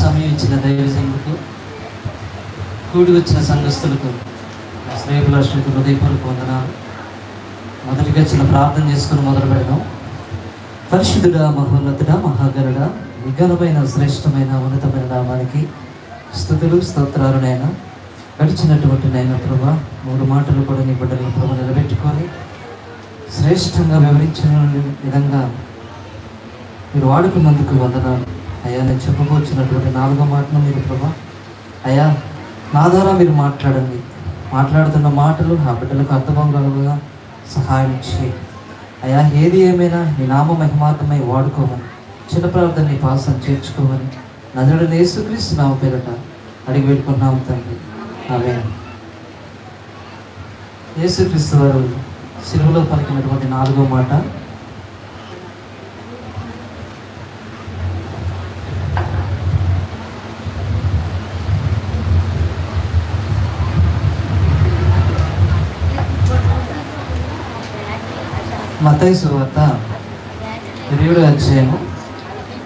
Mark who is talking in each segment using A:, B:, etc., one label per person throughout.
A: సమయం ఇచ్చిన దైవజనులకు కూడి వచ్చిన సంఘస్థులకు స్నేహితులకు హృదయపూర్వక వందనాలు. మొదటిగా చిన్న ప్రార్థన చేసుకుని మొదలు పెడదాం. పరిశుద్ధుడా మహోన్నతుడా మహాగరుడ విఘనమైన శ్రేష్టమైన ఉన్నతమైన నామానికి స్థుతులు స్తోత్రాలునైనా గడిచినటువంటి నైనా ప్రభా మూడు మాటలు కూడా నీ బిడ్డల ప్రభు నిలబెట్టుకొని శ్రేష్టంగా వివరించిన విధంగా మీరు వాడుకున్నందుకు వందనాలు. అయ్యా నేను చెప్పుకొచ్చినటువంటి నాలుగో మాటను మీరు ప్రభా అయ్యా నా ద్వారా మీరు మాట్లాడండి. మాట్లాడుతున్న మాటలు ఆ బిడ్డలకు అర్థమవగలగా సహాయం చేయి. అయ్యా ఏది ఏమైనా నీ నామ మహిమార్థమై వాడుకోమని చిన్న ప్రార్థన నీ పాసం చేర్చుకోమని నదుడు యేసుక్రీస్తు నామ పేరట అడిగి పెట్టుకున్నాము తండ్రి. అవే యేసుక్రీస్తు వారు సిలువలో పలికినటువంటి నాలుగో మాట మతయి సువార్త ఇరవై అధ్యాయము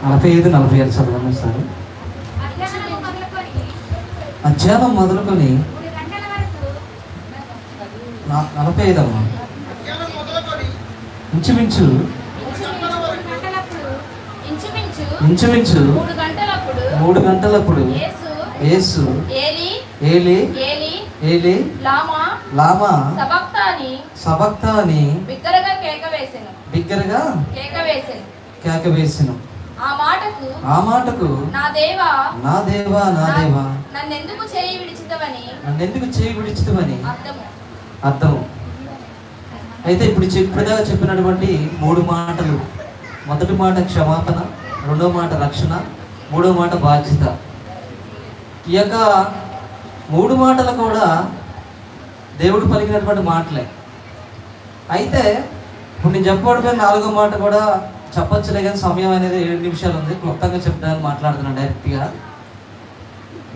A: నలభై ఐదు నలభై ఆరు చదవండి సార్ అధ్యాయం మొదలుకొని నలభై ఐదు అమ్మా ఇంచుమించు
B: ఇంచుమించు మూడు గంటలప్పుడు యేసు ఏలి
A: ఏలి
B: ఏలి
A: ఏలి
B: లామా
A: లామా
B: సబక్తాని
A: సబక్త అని
B: బిగ్గరగా వేసెను.
A: బిగ్గరగా
B: కేక వేసెను.
A: కేక వేసిన.
B: ఆ మాటకు
A: ఆ మాటకు
B: నా దేవా
A: నా దేవా నా దేవా.
B: నన్నెందుకు చేయి విడిచితవని
A: నన్ను ఎందుకు చేయి విడిచితమని?
B: అర్థము.
A: అర్థం అయితే ఇప్పుడు చెప్పేదాకా చెప్పినటువంటి మూడు మాటలు. మొదటి మాట క్షమాపణ రెండో మాట రక్షణ మూడో మాట బాధ్యత. ఈ యొక్క మూడు మాటలు కూడా దేవుడు పలికినటువంటి మాటలే. అయితే ఇప్పుడు నేను చెప్పబడిపోయిన నాలుగో మాట కూడా చెప్పొచ్చులే కానీ సమయం అనేది ఏడు నిమిషాలు ఉంది. క్లుప్తంగా చెప్తాను మాట్లాడుతున్నాను డైరెక్ట్గా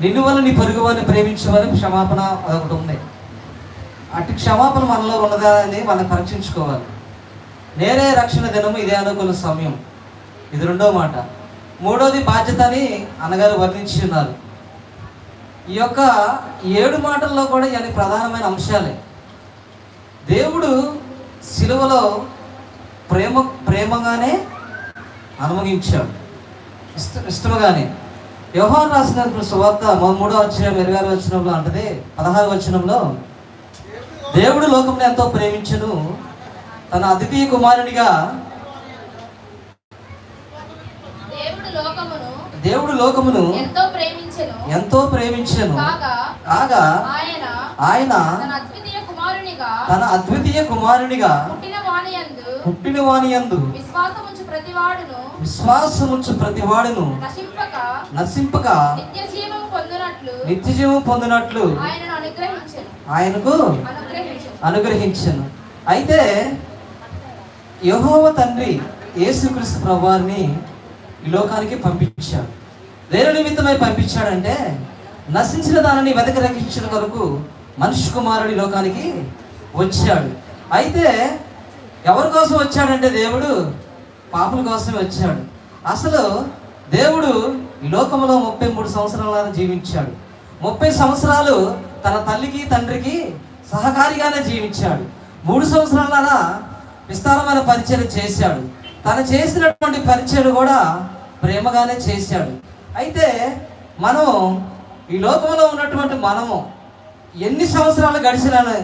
A: నిన్ను వల్ల నీ పొరుగు వారిని ప్రేమించమని క్షమాపణ అదొకటి ఉంది. అటు క్షమాపణ మనలో ఉన్నదా అని మనం పరీక్షించుకోవాలి. నేరే రక్షణ దినము ఇదే అనుకూల సమయం. ఇది రెండో మాట. మూడోది బాధ్యత అని అన్నగారు వర్ణించి ఉన్నారు. ఈ యొక్క ఏడు మాటల్లో కూడా ఇవన్నీ ప్రధానమైన అంశాలే. దేవుడు సిలువలో ప్రేమ ప్రేమగానే అనుమగించాడు ఇష్ట ఇష్టముగానే. వ్యవహారం రాసిన సువార్త మొ- మూడో అధ్యాయం ఇరవై ఆరు వచనంలో అంటది పదహారు వచనంలో దేవుడు లోకంలో ఎంతో ప్రేమించును. తన అద్వితీయ కుమారునిగా
B: దేవుడు లోకమును ఎంతో ప్రేమించెను. కాగా ఆయన తన అద్వితీయ కుమారునిగా పుట్టిన
A: వాని యందు
B: విశ్వాసముంచు ప్రతివాడును
A: విశ్వాసముంచు ప్రతివాడును
B: నశింపక
A: నశింపక
B: నిత్య జీవం పొందినట్లు
A: నిత్య జీవం పొందినట్లు
B: ఆయనను అనుగ్రహించెను.
A: ఆయనకు
B: అనుగ్రహించెను.
A: అయితే యహోవ తండ్రి యేసుక్రీస్తు ప్రభువారిని ఈ లోకానికి పంపించాడు. దేని నిమిత్తమై పంపించాడంటే నశించిన దానిని వెతక రక్షించిన కొరకు మనిషి కుమారుడు లోకానికి వచ్చాడు. అయితే ఎవరి కోసం వచ్చాడంటే దేవుడు? పాపల కోసమే వచ్చాడు. అసలు దేవుడు ఈ లోకంలో ముప్పై మూడు సంవత్సరాలను జీవించాడు. ముప్పై సంవత్సరాలు తన తల్లికి తండ్రికి సహకారిగానే జీవించాడు. మూడు సంవత్సరాల విస్తారమైన పరిచయం చేశాడు. తను చేసినటువంటి పరిచయం కూడా ప్రేమగానే చేశాడు. అయితే మనం ఈ లోకంలో ఉన్నటువంటి మనము ఎన్ని సంవత్సరాలు గడిచినాను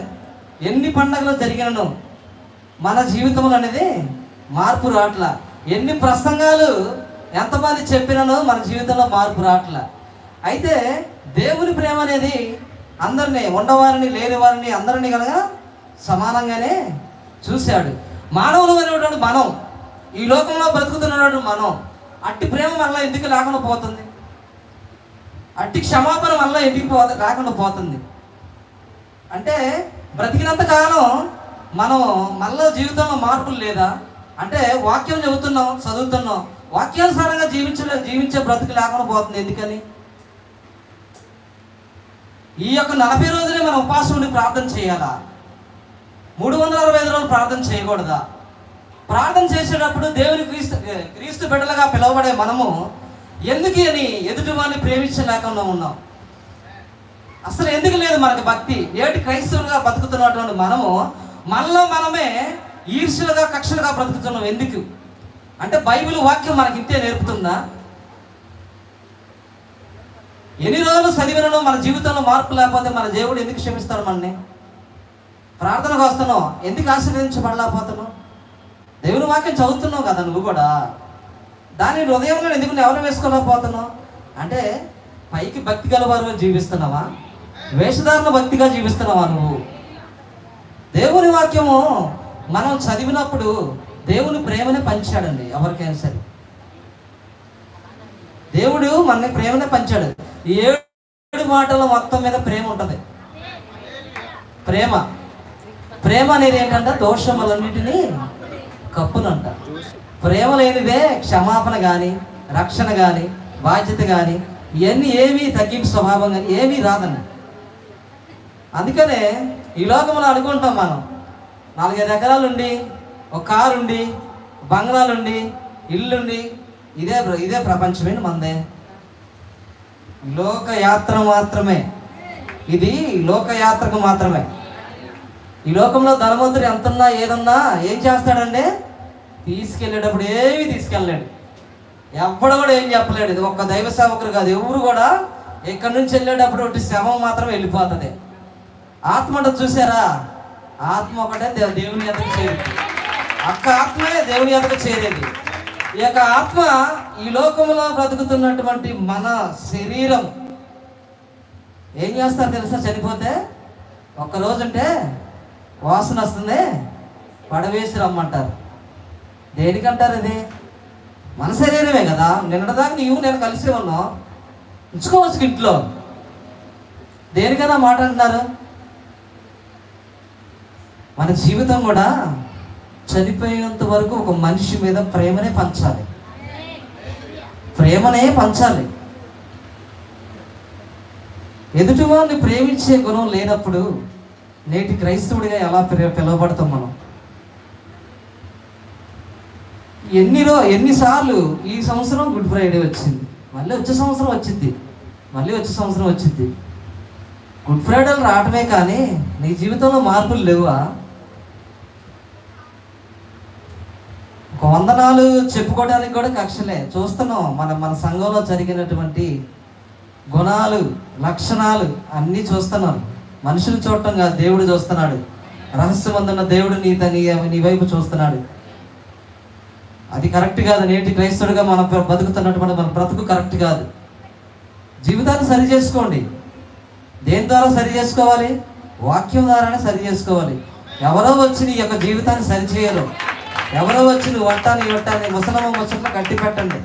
A: ఎన్ని పండగలు జరిగినను మన జీవితంలో అనేది మార్పు రావట్ల. ఎన్ని ప్రసంగాలు ఎంతమంది చెప్పినానో మన జీవితంలో మార్పు రావట్ల. అయితే దేవుని ప్రేమ అనేది అందరినీ ఉండవారిని లేని వారిని అందరినీ కనుక సమానంగానే చూశాడు. మానవులు అనేటువంటి మనం ఈ లోకంలో బ్రతుకుతున్నటువంటి మనం అట్టి ప్రేమ మళ్ళీ ఎందుకు లేకుండా పోతుంది? అట్టి క్షమాపణ మళ్ళీ ఎందుకు పో లేకుండా పోతుంది? అంటే బ్రతికినంత కాలం మనం మళ్ళీ జీవితంలో మార్పులు లేదా? అంటే వాక్యం చెబుతున్నాం చదువుతున్నాం. వాక్యానుసారంగా జీవించే జీవించే బ్రతుకు లేకుండా పోతుంది ఎందుకని? ఈ యొక్క నలభై రోజులే మనం ఉపవాసం ఉండి ప్రార్థన చేయాలా? మూడు వందల అరవై ఐదు రోజులు ప్రార్థన చేయకూడదా? ప్రార్థన చేసేటప్పుడు దేవుని క్రీస్తు క్రీస్తు బిడ్డలుగా పిలువబడే మనము ఎందుకు అని ఎదుటివాన్ని ప్రేమించలేకుండా ఉన్నాం. అసలు ఎందుకు లేదు మనకు భక్తి? ఏటి క్రైస్తవులుగా బతుకుతున్నటువంటి మనము మనలో మనమే ఈర్ష్యులుగా కక్షలుగా బ్రతుకుతున్నాం. ఎందుకు? అంటే బైబిల్ వాక్యం మనకి ఇంతే నేర్పుతుందా? ఎన్ని రోజులు చదివినను మన జీవితంలో మార్పు లేకపోతే మన దేవుడు ఎందుకు క్షమిస్తాడు మనని ప్రార్థనకు వస్తున్నావు. ఎందుకు ఆశీర్వదించబడలేకపోతున్నావు? దేవుని వాక్యం చదువుతున్నావు కదా నువ్వు కూడా. దాని హృదయంలో ఎందుకు ఎవరు వేసుకోలేకపోతున్నావు? అంటే పైకి భక్తి గలవారు జీవిస్తున్నావా? వేషధారణ భక్తిగా జీవిస్తున్నావా నువ్వు? దేవుని వాక్యము మనం చదివినప్పుడు దేవుని ప్రేమనే పంచాడండి ఎవరికైనా సరే. దేవుడు మన ప్రేమనే పంచాడు. ఈ ఏడు మాటల మొత్తం మీద ప్రేమ ఉంటుంది. ప్రేమ. ప్రేమ అనేది ఏంటంటే? దోషములన్నిటినీ కప్పునంట. ప్రేమ లేనిదే క్షమాపణ కానీ రక్షణ కానీ బాధ్యత కానీ ఇవన్నీ ఏమీ తగ్గింపు స్వభావం కానీ ఏమీ రాదండి. అందుకనే ఈ లోకంలో అనుకుంటాం మనం. నాలుగైదు ఎకరాలు ఉండి ఒక కారు ఉండి బంగ్లాలుండి ఇల్లుండి ఇదే ఇదే ప్రపంచమేంటి మందే. లోకయాత్ర మాత్రమే. ఇది లోకయాత్రకు మాత్రమే. ఈ లోకంలో ధనవంతుడు ఎంతన్నా ఏదన్నా ఏం చేస్తాడంటే తీసుకెళ్ళేటప్పుడు ఏమీ తీసుకెళ్ళలేడు. ఎవ్వడు కూడా ఏం చెప్పలేడు. ఇది ఒక్క దైవ సేవకుడు కాదు. ఎవరు కూడా ఇక్కడి నుంచి వెళ్ళేటప్పుడు ఒకటి శవం మాత్రం వెళ్ళిపోతుంది. ఆత్మ అంటే చూసారా? ఆత్మ ఒకటే దేవుని ఎదుగు చేరింది అక్క ఆత్మే దేవుని ఎదుగు చేరేది ఈ యొక్క ఆత్మ ఈ లోకంలో బ్రతుకుతున్నటువంటి మన శరీరం ఏం చేస్తారు తెలుసా? చనిపోతే ఒక్క వాసన వస్తుంది పడవేసి రమ్మంటారు. దేనికంటారు ఇది మన శరీరమే కదా. నిన్నటిదాకా నీవు నేను కలిసి ఉన్నాం. ఉంచుకోవచ్చు ఇంట్లో. దేనికైనా మాట అంటున్నారు? మన జీవితం కూడా చనిపోయేంత వరకు ఒక మనిషి మీద ప్రేమనే పంచాలి. ప్రేమనే పంచాలి. ఎదుటివారిని ప్రేమించే గుణం లేనప్పుడు నేటి క్రైస్తవుడిగా ఎలా పిలువబడతాం మనం? ఎన్నిరో ఎన్నిసార్లు ఈ సంవత్సరం గుడ్ ఫ్రైడే వచ్చింది. మళ్ళీ వచ్చే సంవత్సరం వచ్చింది. మళ్ళీ వచ్చే సంవత్సరం వచ్చింది. గుడ్ ఫ్రైడేలు రావటమే కానీ నీ జీవితంలో మార్పులు లేవా ఒక వందనాలు చెప్పుకోవడానికి కూడా కక్షలే. చూస్తున్నాం మన మన సంఘంలో జరిగినటువంటి గుణాలు లక్షణాలు అన్నీ చూస్తున్నాం మనుషులు చూడటం కాదు దేవుడు చూస్తున్నాడు. రహస్యమందున్న దేవుడు నీ నీ నీ వైపు చూస్తున్నాడు. అది కరెక్ట్ కాదు. నేటి క్రైస్తవుడిగా మనం బతుకుతున్నటువంటి మన బ్రతుకు కరెక్ట్ కాదు. జీవితాన్ని సరి చేసుకోండి. దేని ద్వారా సరి చేసుకోవాలి? వాక్యం ద్వారానే సరి చేసుకోవాలి. ఎవరో వచ్చి నీ యొక్క జీవితాన్ని సరిచేయరు చేయరు. ఎవరో వచ్చి నువ్వు వట్టాన్ని వట్టాన్ని ముసలమ్మ ముచ్చట్లు కట్టి పెట్టండి.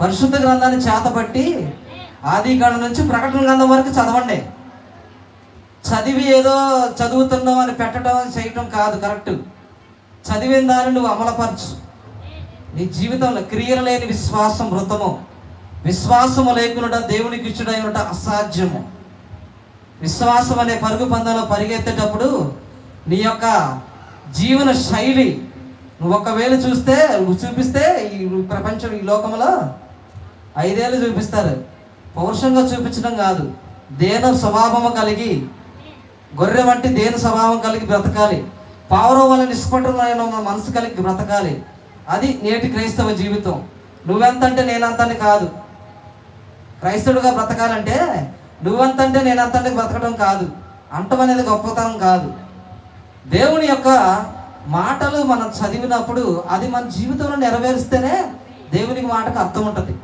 A: పరిశుద్ధ గ్రంథాన్ని చేతపట్టి ఆది కాండం నుంచి ప్రకటన గ్రంథం వరకు చదవండి. చదివి ఏదో చదువుతున్నావు అని పెట్టడం చేయటం కాదు కరెక్ట్. చదివిన దాన్ని నువ్వు అమలపరచు. నీ జీవితంలో క్రియలు లేని విశ్వాసం మృతము. విశ్వాసము లేకుండా దేవునికి ఇచ్చుడై ఉండట అసాధ్యము. విశ్వాసం అనే పరుగు పందంలో పరిగెత్తేటప్పుడు నీ యొక్క జీవన శైలి నువ్వు ఒకవేళ చూస్తే నువ్వు చూపిస్తే ఈ ప్రపంచం ఈ లోకంలో ఐదేళ్ళు చూపిస్తారు. పౌరుషంగా చూపించడం కాదు. దేన స్వభావము కలిగి గొర్రె వంటి దేని స్వభావం కలిగి బ్రతకాలి. పావురం వల్ల నిష్పటమైన మనసు కలిగి బ్రతకాలి. అది నేటి క్రైస్తవ జీవితం. నువ్వెంత అంటే కాదు. క్రైస్తవుడిగా బ్రతకాలంటే నువ్వంత అంటే బ్రతకడం కాదు. అంటం అనేది గొప్పతనం కాదు. దేవుని యొక్క మాటలు మనం చదివినప్పుడు అది మన జీవితంలో నెరవేరిస్తేనే దేవునికి మాటకు అర్థం ఉంటుంది.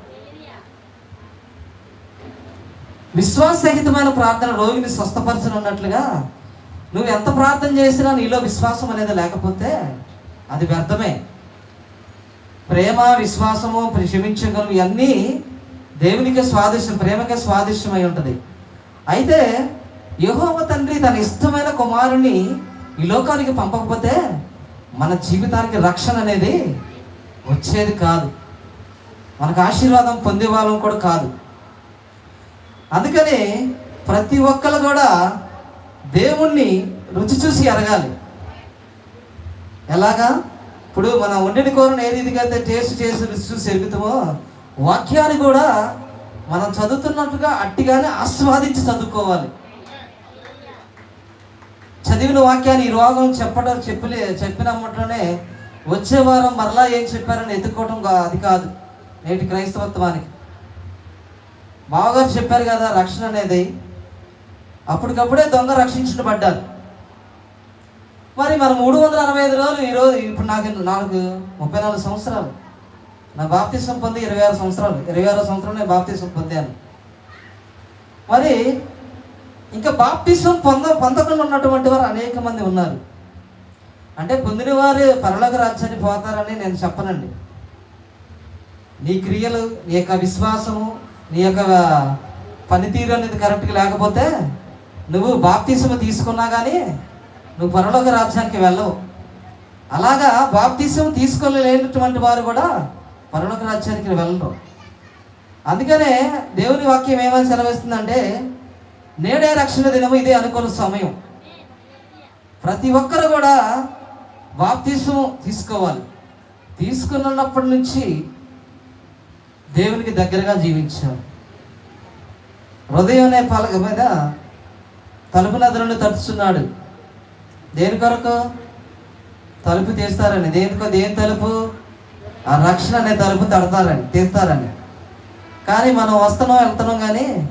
A: విశ్వాసరహితమైన ప్రార్థన రోగిని స్వస్థపరచనున్నట్లుగా నువ్వు ఎంత ప్రార్థన చేసినా నీలో విశ్వాసం అనేది లేకపోతే అది వ్యర్థమే. ప్రేమ విశ్వాసము క్షమించగలం ఇవన్నీ దేవునికే స్వాదిష్టం ప్రేమకే స్వాదిష్టమై ఉంటుంది. అయితే యహోవ తండ్రి తన ఇష్టమైన కుమారుని ఈ లోకానికి పంపకపోతే మన జీవితానికి రక్షణ అనేది వచ్చేది కాదు. మనకు ఆశీర్వాదం పొందే వాళ్ళం కూడా కాదు. అందుకని ప్రతి ఒక్కరు కూడా దేవుణ్ణి రుచి చూసి ఎరగాలి. ఎలాగా? ఇప్పుడు మనం వండిన కూరను ఏ రీతిగా అయితే టేస్ట్ చేసి రుచి చూసి ఎరుగుతామో వాక్యాన్ని కూడా మనం చదువుతున్నట్టుగా అట్టిగానే ఆస్వాదించి చదువుకోవాలి. చదివిన వాక్యాన్ని ఈ రోగం చెప్పడం చెప్పలే చెప్పినమ్మట్లోనే వచ్చే వారం మరలా ఏం చెప్పారని ఎత్తుక్కోవడం కా- అది కాదు. నేటి క్రైస్తవత్వానికి. బావగారు చెప్పారు కదా రక్షణ అనేది అప్పటికప్పుడే దొంగ రక్షించబడ్డారు మరి మనం మూడు వందల అరవై ఐదు రోజులు ఈరోజు ఇప్పుడు నాకు నాకు ముప్పై నాలుగు సంవత్సరాలు. నా బాప్తిసం పొంది ఇరవై ఆరు సంవత్సరాలు. ఇరవై ఆరో సంవత్సరం నేను బాప్తిసం పొందాను. మరి ఇంకా బాప్తిసం పొంద పొందకుండా ఉన్నటువంటి వారు అనేక మంది ఉన్నారు. అంటే పొందిన వారు పరలోక రాజ్యాన్ని పోతారని నేను చెప్పనండి. నీ క్రియలు నీ యొక్క విశ్వాసము నీ యొక్క పనితీరు అనేది కరెక్ట్గా లేకపోతే నువ్వు బాప్తీసం తీసుకున్నా కానీ నువ్వు పరలోక రాజ్యానికి వెళ్ళవు. అలాగా బాప్తీసం తీసుకోలేనటువంటి వారు కూడా పరలోక రాజ్యానికి వెళ్ళరు. అందుకనే దేవుని వాక్యం ఏమని సెలవిస్తుందంటే నేడే రక్షణ దినము ఇదే అనుకున్న సమయం. ప్రతి ఒక్కరు కూడా బాప్తిసం తీసుకోవాలి. తీసుకున్నప్పటి నుంచి దేవునికి దగ్గరగా జీవించాం. హృదయం అనే పలక మీద తలుపు నదులను తడుచున్నాడు దేని కొరకు? తలుపు తీస్తారని. దేనికో దేని తలుపు? ఆ రక్షణ అనే తలుపు తడతారని తీస్తారని. కానీ మనం వస్తున్నాం వెళ్తున్నాం కానీ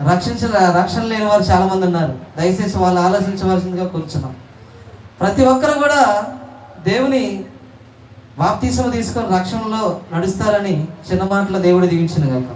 A: రక్షించ రక్షణ లేని వారు చాలామంది ఉన్నారు. దయచేసి వాళ్ళు ఆలోచించవలసిందిగా కూర్చున్నాం. ప్రతి ఒక్కరు కూడా దేవుని బాప్తీసం తీసుకొని రక్షణలో నడుస్తారని చిన్న మాటలో దేవుడు దీవించిన కనుక